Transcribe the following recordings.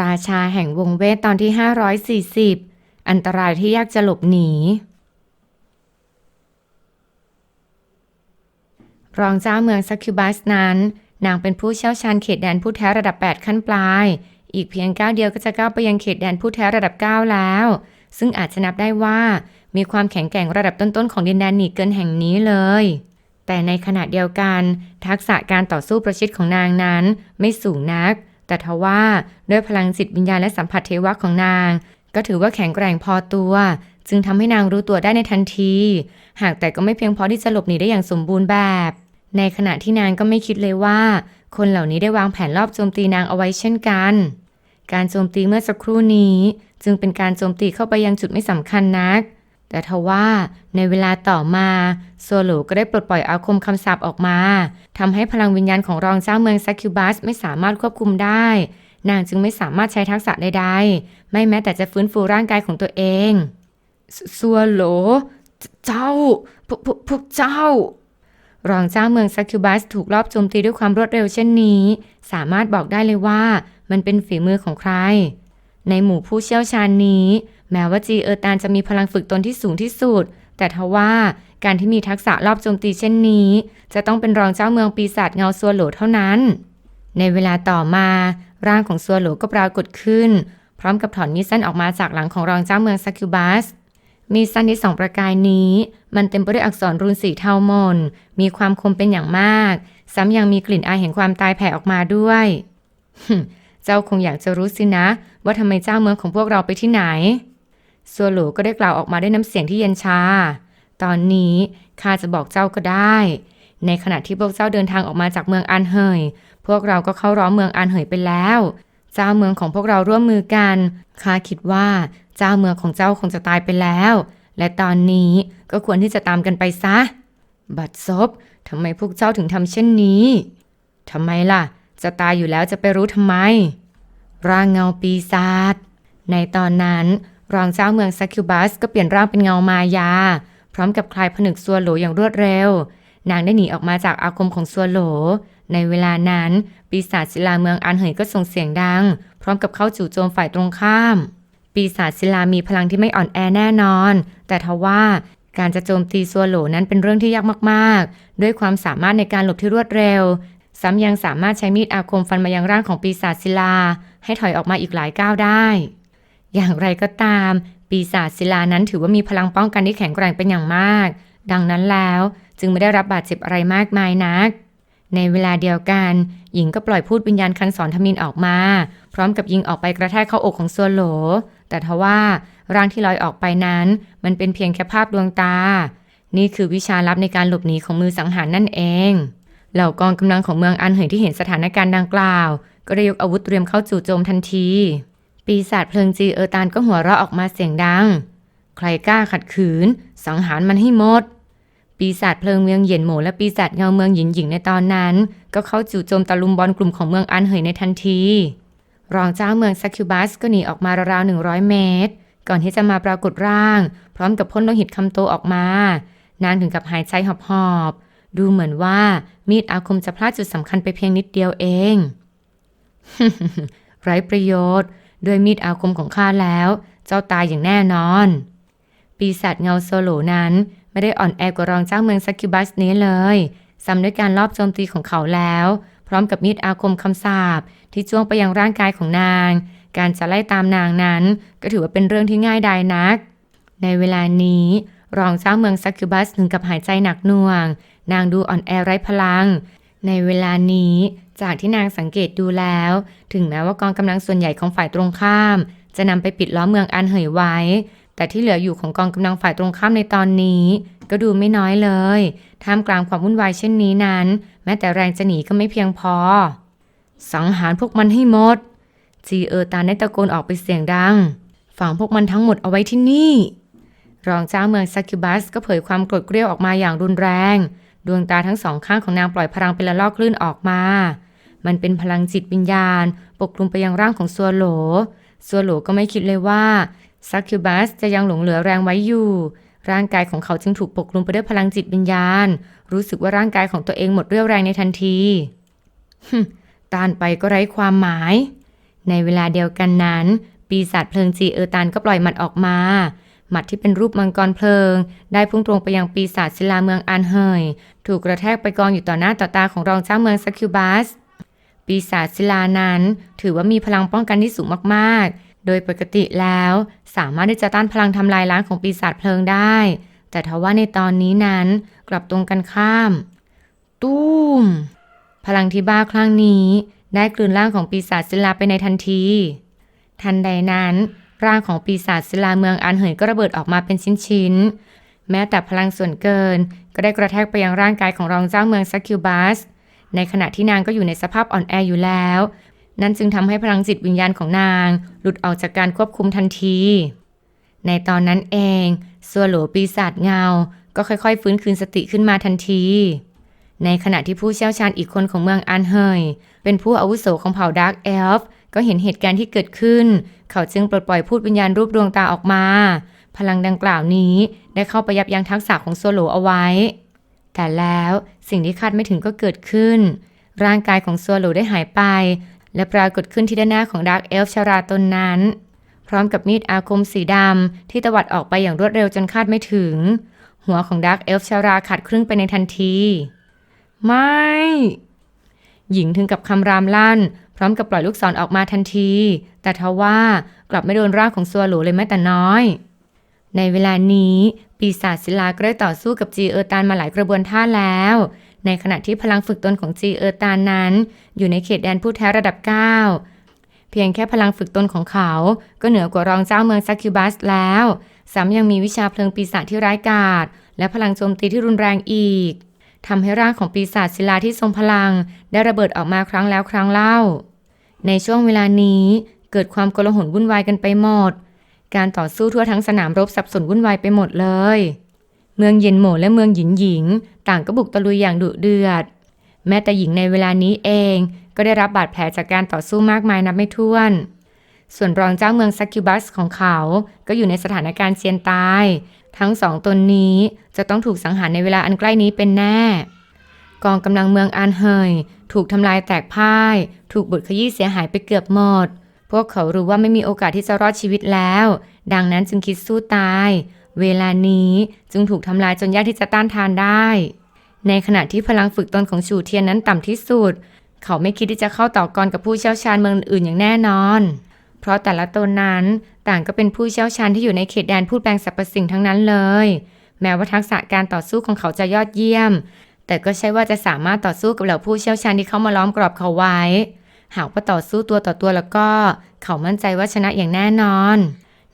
ราชาแห่งวงเวทตอนที่ 540 อันตรายที่ยากจะหลบหนี รองเจ้าเมืองซักคิวบัสนั้น นางเป็นผู้เชี่ยวชาญเขตแดนผู้แท้ระดับ 8 ขั้นปลาย อีกเพียงก้าวเดียวก็จะก้าวไปยังเขตแดนผู้แท้ระดับ 9 แล้ว ซึ่งอาจจะนับได้ว่ามีความแข็งแกร่งระดับต้นๆของดินแดนหนีเกินแห่งนี้เลย แต่ในขณะเดียวกัน ทักษะการต่อสู้ประชิดของนางนั้นไม่สูงนัก แต่ทว่าด้วยพลังจิตวิญญาณและสัมผัสเทวะของนาง ก็ถือว่าแข็งแกร่งพอตัว จึงทำให้นางรู้ตัวได้ในทันที หากแต่ก็ไม่เพียงพอที่จะหลบหนีได้อย่างสมบูรณ์แบบ ในขณะที่นางก็ไม่คิดเลยว่า คนเหล่านี้ได้วางแผนรอบโจมตีนางเอาไว้เช่นกัน การโจมตีเมื่อสักครู่นี้ จึงเป็นการโจมตีเข้าไปยังจุดไม่สำคัญนัก แต่ทว่าในเวลาต่อมาโซโลก็ได้ปลดปล่อยอาคมคำสาปออกมาทำให้พลังวิญญาณของรองเจ้าเมืองซักคิวบัสไม่สามารถควบคุมได้ นางจึงไม่สามารถใช้ทักษะใดๆ ไม่แม้แต่จะฟื้นฟูร่างกายของตัวเองซซัวโลเจ้าพวกพวกพวกเจ้ารองเจ้าเมืองซักคิวบัสถูกลอบโจมตีด้วยความรวดเร็วเช่นนี้ สามารถบอกได้เลยว่ามันเป็นฝีมือของใคร ในหมู่ผู้เชี่ยวชาญนี้ แม้ว่าจีเออร์ตานจะมีพลังฝึกตนที่สูงที่สุด แต่ทว่าการที่มีทักษะรอบโจมตีเช่นนี้ จะต้องเป็นรองเจ้าเมืองปีศาจเงาซัวโหลเท่านั้น ในเวลาต่อมา ร่างของซัวโหลก็ปรากฏขึ้น พร้อมกับถอนมีสั้นออกมาจากหลังของรองเจ้าเมืองซักคิวบัสมีสั้นที่สองประกายนี้ มันเต็มไปด้วยอักษรรูนสีเทามน มีความคมเป็นอย่างมาก ซ้ำยังมีกลิ่นอายแห่งความตายแผ่ออกมาด้วยเจ้าคงอยากจะรู้สินะ ว่าทำไมเจ้าเมืองของพวกเราไปที่ไหน ซัวหลูก็ได้กล่าวออกมาด้วยน้ำเสียงที่เย็นชา ตอนนี้ข้าจะบอกเจ้าก็ได้ ในขณะที่พวกเจ้าเดินทางออกมาจากเมืองอันเหยพวกเราก็เข้าร้อมเมืองอันเหยไปแล้ว เจ้าเมืองของพวกเราร่วมมือกัน ข้าคิดว่าเจ้าเมืองของเจ้าคงจะตายไปแล้ว และตอนนี้ก็ควรที่จะตามกันไปซะ บัดซบทำไมพวกเจ้าถึงทำเช่นนี้ทำไมล่ะ จะตายอยู่แล้วจะไปรู้ทำไม ร่างเงาปีศาจ ในตอนนั้น รองเจ้าเมืองซักคิวบัสก็เปลี่ยนร่างเป็นเงามายา พร้อมกับคลายผนึกซัวโหลอย่างรวดเร็ว นางได้หนีออกมาจากอาคมของซัวโหล ในเวลานั้นปีศาจศิลาเมืองอันเหยก็ส่งเสียงดัง พร้อมกับเข้าจู่โจมฝ่ายตรงข้าม ปีศาจศิลามีพลังที่ไม่อ่อนแอแน่นอน แต่ทว่าการจะโจมตีซัวโหลนั้นเป็นเรื่องที่ยากมากๆ ด้วยความสามารถในการหลบที่รวดเร็ว ซ้ำยังสามารถใช้มีดอาคมฟันมายังร่างของปีศาจศิลา ให้ถอยออกมาอีกหลายก้าวได้ อย่างไรก็ตาม ปีศาจศิลานั้นถือว่ามีพลังป้องกันที่แข็งแกร่งเป็นอย่างมาก ดังนั้นแล้วจึงไม่ได้รับบาดเจ็บอะไรมากมายนัก ในเวลาเดียวกัน หญิงก็ปล่อยพูดวิญญาณคันสอนทมินออกมา พร้อมกับยิงออกไปกระแทกเข้าอกของซัวโหล แต่ทว่าร่างที่ลอยออกไปนั้น มันเป็นเพียงแค่ภาพดวงตา นี่คือวิชาลับในการหลบหนีของมือสังหารนั่นเอง เหล่ากองกำลังของเมืองอันเหยที่เห็นสถานการณ์ดังกล่าว ก็ได้ยกอาวุธเตรียมเข้าจู่โจมทันที ปีศาจเพลิงจีเออร์ตานก็หัวเราะออกมาเสียงดัง ใครกล้าขัดขืน สังหารมันให้หมด ปีศาจเพลิงเมืองเหยียนโหมและปีศาจเงาเมืองหยินหญิงในตอนนั้น ก็เข้าจู่โจมตะลุมบอลกลุ่มของเมืองอันเหยในทันที รองเจ้าเมืองซักคิวบัสก็หนีออกมาราวๆหนึ่งร้อยเมตร ก่อนที่จะมาปรากฏร่าง พร้อมกับพ่นโลหิตคำโตออกมา นางถึงกับหายใจหอบๆดูเหมือนว่ามีดอาคมจะพลาดจุดสำคัญไปเพียงนิดเดียวเอง ไร้ประโยชน์ ด้วยมีดอาคมของข้าแล้ว เจ้าตายอย่างแน่นอน ปีศาจเงาโซโลนั้นไม่ได้อ่อนแอกว่ารองเจ้าเมืองซักคิวบัสนี้เลยซ้ำด้วยการลอบโจมตีของเขาแล้ว พร้อมกับมีดอาคมคำสาปที่จ้วงไปยังร่างกายของนาง การจะไล่ตามนางนั้น ก็ถือว่าเป็นเรื่องที่ง่ายดายนัก ในเวลานี้ รองเจ้าเมืองซักคิวบัสถึงกับหายใจหนักหน่วง นางดูอ่อนแอไร้พลัง ในเวลานี้จากที่นางสังเกตดูแล้ว ถึงแม้ว่ากองกำลังส่วนใหญ่ของฝ่ายตรงข้าม จะนำไปปิดล้อมเมืองอันเหยไว้ แต่ที่เหลืออยู่ของกองกำลังฝ่ายตรงข้ามในตอนนี้ ก็ดูไม่น้อยเลย ท่ามกลางความวุ่นวายเช่นนี้นั้น แม้แต่แรงจะหนีก็ไม่เพียงพอ สังหารพวกมันให้หมด จีเออร์ตานได้ตะโกนออกไปเสียงดัง ฝังพวกมันทั้งหมดเอาไว้ที่นี่ รองเจ้าเมืองซักคิวบัสก็เผยความโกรธเกรี้ยวออกมาอย่างรุนแรง ดวงตาทั้งสองข้างของนางปล่อยพลังเป็นละลอกคลื่นออกมา มันเป็นพลังจิตวิญญาณ ปกคลุมไปยังร่างของซัวโหลซัวโหลก็ไม่คิดเลยว่าซักคิวบัสจะยังหลงเหลือแรงไว้อยู่ ร่างกายของเขาจึงถูกปกคลุมไปด้วยพลังจิตวิญญาณ รู้สึกว่าร่างกายของตัวเองหมดเรี่ยวแรงในทันทีต้านไปก็ไร้ความหมาย ในเวลาเดียวกันนั้น ปีศาจเพลิงจีเออร์ตันก็ปล่อยหมัดออกมา หมัดที่เป็นรูปมังกรเพลิง ได้พุ่งตรงไปยังปีศาจศิลาเมืองอันเฮย ถูกกระแทกไปกองอยู่ต่อหน้าต่อตาของรองเจ้าเมืองซักคิวบัส ปีศาจศิลานั้น ถือว่ามีพลังป้องกันที่สูงมากๆ โดยปกติแล้ว สามารถที่จะต้านพลังทำลายล้างของปีศาจเพลิงได้ แต่ทว่าในตอนนี้นั้นกลับตรงกันข้าม ตู้ม พลังที่บ้าคลั่งนี้ ได้กลืนร่างของปีศาจศิลาไปในทันที ทันใดนั้น ร่างของปีศาจศิลาเมืองอันเหยก็ระเบิดออกมาเป็นชิ้นๆ แม้แต่พลังส่วนเกิน ก็ได้กระแทกไปยังร่างกายของรองเจ้าเมืองซักคิวบัส ในขณะที่นางก็อยู่ในสภาพอ่อนแออยู่แล้ว นั่นจึงทำให้พลังจิตวิญญาณของนาง หลุดออกจากการควบคุมทันที ในตอนนั้นเองซัวโหลปีศาจเงา ก็ค่อยๆ ฟื้นคืนสติขึ้นมาทันที ในขณะที่ผู้เชี่ยวชาญอีกคนของเมืองอันเฮยเป็นผู้อาวุโสของเผ่าดาร์กเอลฟ์ ก็เห็นเหตุการณ์ที่เกิดขึ้น เขาจึงปลดปล่อยพูดวิญญาณรูปดวงตาออกมา พลังดังกล่าวนี้ได้เข้าไปยับยั้งทักษะของโซโลเอาไว้ แต่แล้วสิ่งที่คาดไม่ถึงก็เกิดขึ้น ร่างกายของโซโลได้หายไป และปรากฏขึ้นที่ด้านหน้าของดาร์กเอลฟ์ชาราตนนั้น พร้อมกับมีดอาคมสีดำที่ตวัดออกไปอย่างรวดเร็วจนคาดไม่ถึง หัวของดาร์กเอลฟ์ชาราขาดครึ่งไปในทันที ไม่หญิงถึงกับคำรามลั่น ร้อมกับปล่อยลูกศรอออกมาทันที แต่ทว่ากลับไม่โดนร่างของซัวหลูเลยแม้แต่น้อย ในเวลานี้ปีศาจศิลาก็ได้ต่อสู้กับจีเออร์ตานมาหลายกระบวนท่าแล้ว ในขณะที่พลังฝึกตนของจีเออร์ตานนั้น อยู่ในเขตแดนผู้แท้ระดับ 9 เพียงแค่พลังฝึกตนของเขา ก็เหนือกว่ารองเจ้าเมืองซักคิวบัสแล้วซ้ำยังมีวิชาเพลิงปีศาจที่ร้ายกาจและพลังโจมตีที่รุนแรงอีกทำให้ร่างของปีศาจศิลาที่ทรงพลัง ได้ระเบิดออกมาครั้งแล้วครั้งเล่า ในช่วงเวลานี้เกิดความโกลาหลวุ่นวายกันไปหมด การต่อสู้ทั่วทั้งสนามรบสับสนวุ่นวายไปหมดเลย เมืองเย็นโหมและเมืองหญิงหญิง ต่างก็บุกตะลุยอย่างดุเดือด แม้แต่หญิงในเวลานี้เองก็ได้รับบาดแผลจากการต่อสู้มากมายนับไม่ถ้วน ส่วนรองเจ้าเมืองซักคิวบัสของเขา ก็อยู่ในสถานการณ์เซียนตาย ทั้งสองตนนี้จะต้องถูกสังหารในเวลาอันใกล้นี้เป็นแน่ กองกำลังเมืองอันเฮย ถูกทำลายแตกพ่าย ถูกบุดขยี้เสียหายไปเกือบหมด พวกเขารู้ว่าไม่มีโอกาสที่จะรอดชีวิตแล้ว ดังนั้นจึงคิดสู้ตาย เวลานี้จึงถูกทำลายจนยากที่จะต้านทานได้ ในขณะที่พลังฝึกตนของฉูเทียนนั้นต่ำที่สุด เขาไม่คิดที่จะเข้าต่อกรกับผู้เชี่ยวชาญเมืองอื่นอย่างแน่นอน เพราะแต่ละตนนั้นต่างก็เป็นผู้เชี่ยวชาญที่อยู่ในเขตแดนพูดแปลงสรรพสิ่งทั้งนั้นเลย แม้ว่าทักษะการต่อสู้ของเขาจะยอดเยี่ยม แต่ก็ใช่ว่าจะสามารถต่อสู้กับเหล่าผู้เชี่ยวชาญที่เขามาล้อมกรอบเขาไว้ หากว่าต่อสู้ตัวต่อตัวแล้วก็ เขามั่นใจว่าชนะอย่างแน่นอน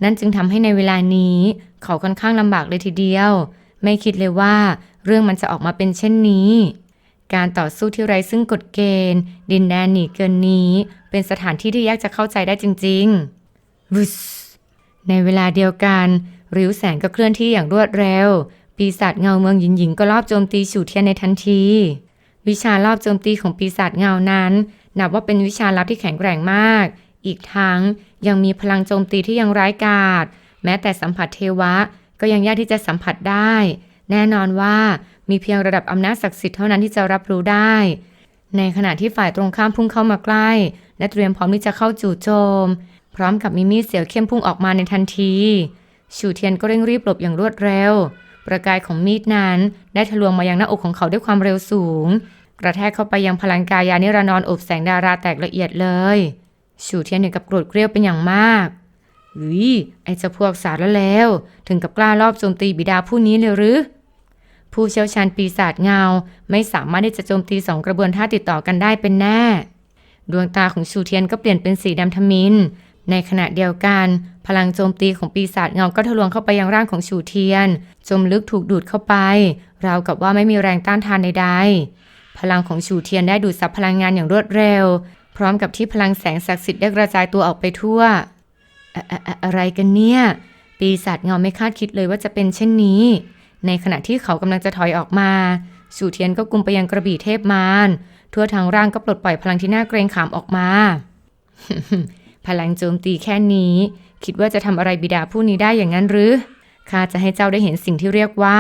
นั่นจึงทำให้ในเวลานี้ เขาค่อนข้างลำบากเลยทีเดียว ไม่คิดเลยว่า เรื่องมันจะออกมาเป็นเช่นนี้ การต่อสู้ที่ไร้ซึ่งกฎเกณฑ์ ดินแดนหนีเกินนี้ เป็นสถานที่ที่ยากจะเข้าใจได้จริงๆในเวลาเดียวกันริ้วแสงก็เคลื่อนที่อย่างรวดเร็ว ปีศาจเงาเมืองหญิงหญิงก็ลอบโจมตีฉูเทียนในทันที วิชาลอบโจมตีของปีศาจเงานั้น นับว่าเป็นวิชาลับที่แข็งแกร่งมาก อีกทั้งยังมีพลังโจมตีที่ยังร้ายกาจแม้แต่สัมผัสเทวะก็ยังยากที่จะสัมผัสได้ แน่นอนว่ามีเพียงระดับอำนาจศักดิ์สิทธิ์เท่านั้นที่จะรับรู้ได้ ในขณะที่ฝ่ายตรงข้ามพุ่งเข้ามาใกล้ และเตรียมพร้อมที่จะเข้าจู่โจม พร้อมกับมีมีดเสียวเข้มพุ่งออกมาในทันที ชูเทียนก็เร่งรีบหลบอย่างรวดเร็ว ประกายของมีดนั้นได้ทะลวงมายังหน้าอกของเขาด้วยความเร็วสูง กระแทกเข้าไปยังพลังกายานิรนอนอบแสงดาราแตกละเอียดเลย ชูเทียนถึงกับโกรธเกรี้ยวเป็นอย่างมากอุ้ยไอเจ้าพวกสารแล้ว ถึงกับกล้ารอบโจมตีบิดาผู้นี้เลยหรือ ผู้เชี่ยวชาญปีศาจเงา ไม่สามารถที่จะโจมตีสองกระบวนท่าติดต่อกันได้เป็นแน่ ดวงตาของชูเทียนก็เปลี่ยนเป็นสีดำทมิน ในขณะเดียวกัน พลังโจมตีของปีศาจเงาก็ทะลวงเข้าไปยังร่างของชูเทียน จมลึกถูกดูดเข้าไป ราวกับว่าไม่มีแรงต้านทานใดๆ พลังของชูเทียนได้ดูดซับพลังงานอย่างรวดเร็ว พร้อมกับที่พลังแสงศักดิ์สิทธิ์ได้กระจายตัวออกไปทั่วอะอะอะอะไรกันเนี่ย ปีศาจเงาไม่คาดคิดเลยว่าจะเป็นเช่นนี้ ในขณะที่เขากำลังจะถอยออกมา ชูเทียนก็กุมไปยังกระบี่เทพมารทั่วทางร่างก็ปลดปล่อยพลังที่น่าเกรงขามออกมา พลังโจมตีแค่นี้ คิดว่าจะทำอะไรบิดาผู้นี้ได้อย่างนั้นหรือข้าจะให้เจ้าได้เห็นสิ่งที่เรียกว่า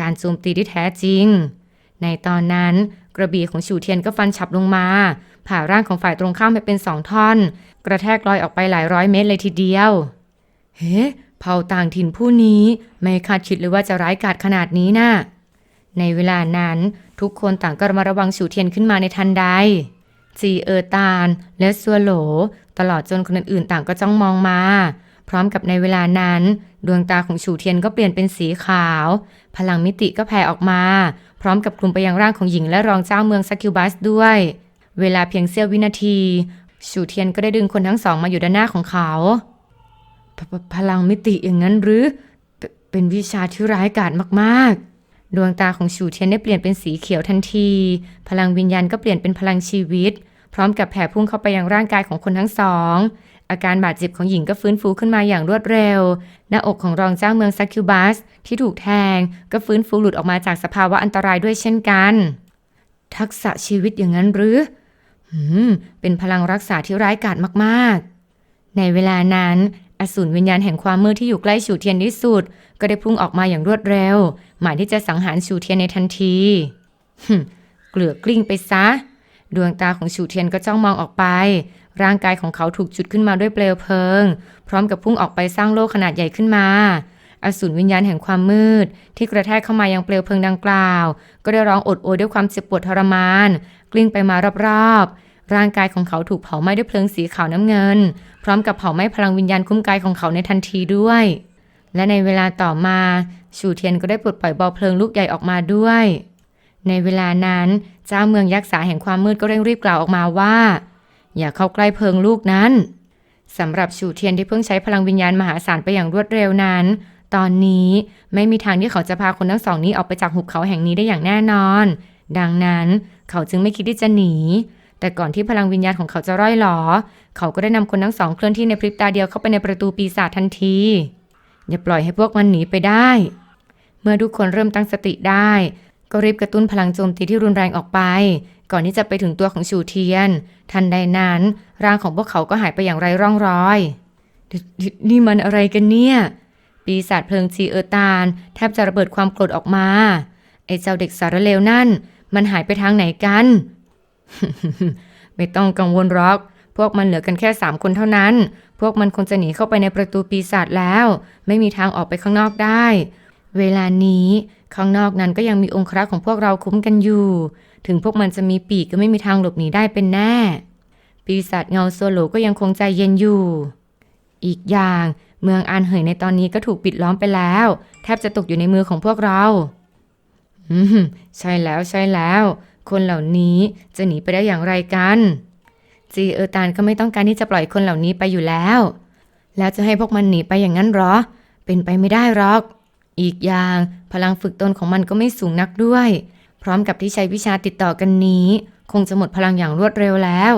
การโจมตีที่แท้จริง ในตอนนั้นกระบี่ของฉูเทียนก็ฟันฉับลงมา ผ่าร่างของฝ่ายตรงข้ามไปเป็นสองท่อน กระแทกลอยออกไปหลายร้อยเมตรเลยทีเดียว เฮ้เผ่าต่างถิ่นผู้นี้ ไม่คาดคิดเลยว่าจะร้ายกาจขนาดนี้น่ะในเวลานั้นทุกคนต่างก็ระมาระวังฉูเทียนขึ้นมาในทันใด จีเออตาน และซัวโหล ตลอดจนคนอื่นๆต่างก็จ้องมองมา พร้อมกับในเวลานั้น ดวงตาของฉูเทียนก็เปลี่ยนเป็นสีขาว พลังมิติก็แผ่ออกมา พร้อมกับคลุมไปยังร่างของหญิงและรองเจ้าเมืองซักคิวบัสด้วย เวลาเพียงเสี้ยววินาทีฉูเทียนก็ได้ดึงคนทั้งสองมาอยู่ด้านหน้าของเขาพพพลังมิติอย่างนั้นหรือ เปเป็นวิชาที่ร้ายกาจมากๆ ดวงตาของฉูเทียนได้เปลี่ยนเป็นสีเขียวทันที พลังวิญญาณก็เปลี่ยนเป็นพลังชีวิต พร้อมกับแผ่พุ่งเข้าไปยังร่างกายของคนทั้งสอง อาการบาดเจ็บของหญิงก็ฟื้นฟูขึ้นมาอย่างรวดเร็ว หน้าอกของรองเจ้าเมืองซักคิวบัสที่ถูกแทง ก็ฟื้นฟูหลุดออกมาจากสภาวะอันตรายด้วยเช่นกัน ทักษะชีวิตอย่างนั้นหรือเป็นพลังรักษาที่ร้ายกาจมากๆ ในเวลานั้น อสูรวิญญาณแห่งความมืดที่อยู่ใกล้ฉูเทียนที่สุด ก็ได้พุ่งออกมาอย่างรวดเร็ว หมายที่จะสังหารฉูเทียนในทันทีหึมเกลือกกลิ้งไปซะ ดวงตาของฉูเทียนก็จ้องมองออกไป ร่างกายของเขาถูกจุดขึ้นมาด้วยเปลวเพลิง พร้อมกับพุ่งออกไปสร้างโลกขนาดใหญ่ขึ้นมา อสูรวิญญาณแห่งความมืด ที่กระแทกเข้ามายังเปลวเพลิงดังกล่าว ก็ได้ร้องโอดโอยด้วยความเจ็บปวดทรมาน กลิ้งไปมารอบๆ ร่างกายของเขาถูกเผาไหม้ด้วยเพลิงสีขาวน้ำเงิน พร้อมกับเผาไหม้พลังวิญญาณคุ้มกายของเขาในทันทีด้วย และในเวลาต่อมาชูเทียนก็ได้ปลดปล่อยบอลเพลิงลูกใหญ่ออกมาด้วย ในเวลานั้นเจ้าเมืองยักษ์สาแห่งความมืดก็เร่งรีบกล่าวออกมาว่า อย่าเข้าใกล้เพลิงลูกนั้นสำหรับชูเทียนที่เพิ่งใช้พลังวิญญาณมหาศาลไปอย่างรวดเร็วนั้น ตอนนี้ไม่มีทางที่เขาจะพาคนทั้งสองนี้ออกไปจากหุบเขาแห่งนี้ได้อย่างแน่นอน ดังนั้นเขาจึงไม่คิดที่จะหนี แต่ก่อนที่พลังวิญญาณของเขาจะร่อยหลอ เขาก็ได้นำคนทั้งสองเคลื่อนที่ในพริบตาเดียวเข้าไปในประตูปีศาจทันที อย่าปล่อยให้พวกมันหนีไปได้ เมื่อทุกคนเริ่มตั้งสติได้ ก็รีบกระตุ้นพลังโจมตีที่รุนแรงออกไป ก่อนที่จะไปถึงตัวของชูเทียน ทันใดนั้น ร่างของพวกเขาก็หายไปอย่างไร้ร่องรอยนนนี่มันอะไรกันเนี่ยปีศาจเพลิงจีเออตานแทบจะระเบิดความโกรธออกมาไอ้เจ้าเด็กสารเลวนั่น มันหายไปทางไหนกัน ไม่ต้องกังวลหรอก พวกมันเหลือกันแค่สามคนเท่านั้น พวกมันคงจะหนีเข้าไปในประตูปีศาจแล้ว ไม่มีทางออกไปข้างนอกได้ เวลานี้ข้างนอกนั้นก็ยังมีองครักษ์ของพวกเราคุ้มกันอยู่ ถึงพวกมันจะมีปีกก็ไม่มีทางหลบหนีได้เป็นแน่ ปีศาจเงาโซโลก็ยังคงใจเย็นอยู่ อีกอย่างเมืองอานเหยในตอนนี้ก็ถูกปิดล้อมไปแล้ว แทบจะตกอยู่ในมือของพวกเรา อืมใช่แล้วใช่แล้ว คนเหล่านี้จะหนีไปได้อย่างไรกัน จีเออตานก็ไม่ต้องการที่จะปล่อยคนเหล่านี้ไปอยู่แล้ว แล้วจะให้พวกมันหนีไปอย่างนั้นหรอ เป็นไปไม่ได้หรอก อีกอย่างพลังฝึกตนของมันก็ไม่สูงนักด้วย พร้อมกับที่ใช้วิชาติดต่อกันนี้ คงจะหมดพลังอย่างรวดเร็วแล้ว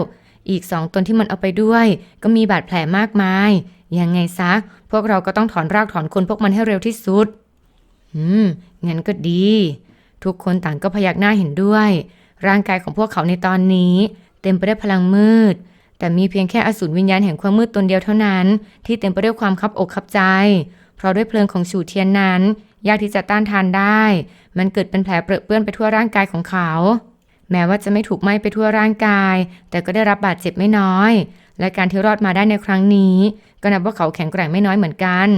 อีกสองตนที่มันเอาไปด้วย ก็มีบาดแผลมากมาย ยังไงซะ พวกเราก็ต้องถอนรากถอนคนพวกมันให้เร็วที่สุด อืมงั้นก็ดี ทุกคนต่างก็พยักหน้าเห็นด้วย ร่างกายของพวกเขาในตอนนี้ เต็มไปด้วยพลังมืด แต่มีเพียงแค่อสูรวิญญาณแห่งความมืดตนเดียวเท่านั้น ที่เต็มไปด้วยความคับอกคับใจ เพราะด้วยเพลิงของฉูเทียนนั้น ยากที่จะต้านทานได้ มันเกิดเป็นแผลเปรอะเปื้อนไปทั่วร่างกายของเขา แม้ว่าจะไม่ถูกไหม้ไปทั่วร่างกาย แต่ก็ได้รับบาดเจ็บไม่น้อย และการที่รอดมาได้ในครั้งนี้ ก็นับว่าเขาแข็งแกร่งไม่น้อยเหมือนกัน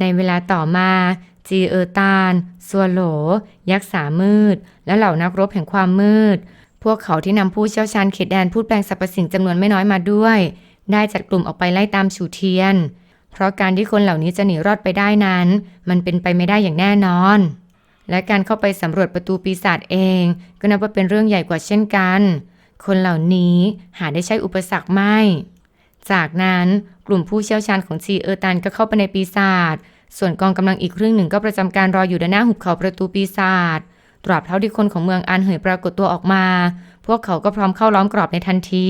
ในเวลาต่อมา จีเออตานซัวโหล ยักษ์สามืด และเหล่านักรบแห่งความมืด พวกเขาที่นำผู้เชี่ยวชาญเขตแดนพูดแปลงสรรพสิ่งจำนวนไม่น้อยมาด้วย ได้จัดกลุ่มออกไปไล่ตามฉูเทียน เพราะการที่คนเหล่านี้จะหนีรอดไปได้นั้น มันเป็นไปไม่ได้อย่างแน่นอน และการเข้าไปสำรวจประตูปีศาจเอง ก็นับว่าเป็นเรื่องใหญ่กว่าเช่นกัน คนเหล่านี้หาได้ใช้อุปสรรคไม่ จากนั้นกลุ่มผู้เชี่ยวชาญของจีเออร์ตันก็เข้าไปในปีศาจ ส่วนกองกำลังอีกครึ่งหนึ่งก็ประจำการรออยู่ด้านหน้าหุบเขาประตูปีศาจ ตราบเท่าที่คนของเมืองอันเหยปรากฏตัวออกมา พวกเขาก็พร้อมเข้าล้อมกรอบในทันที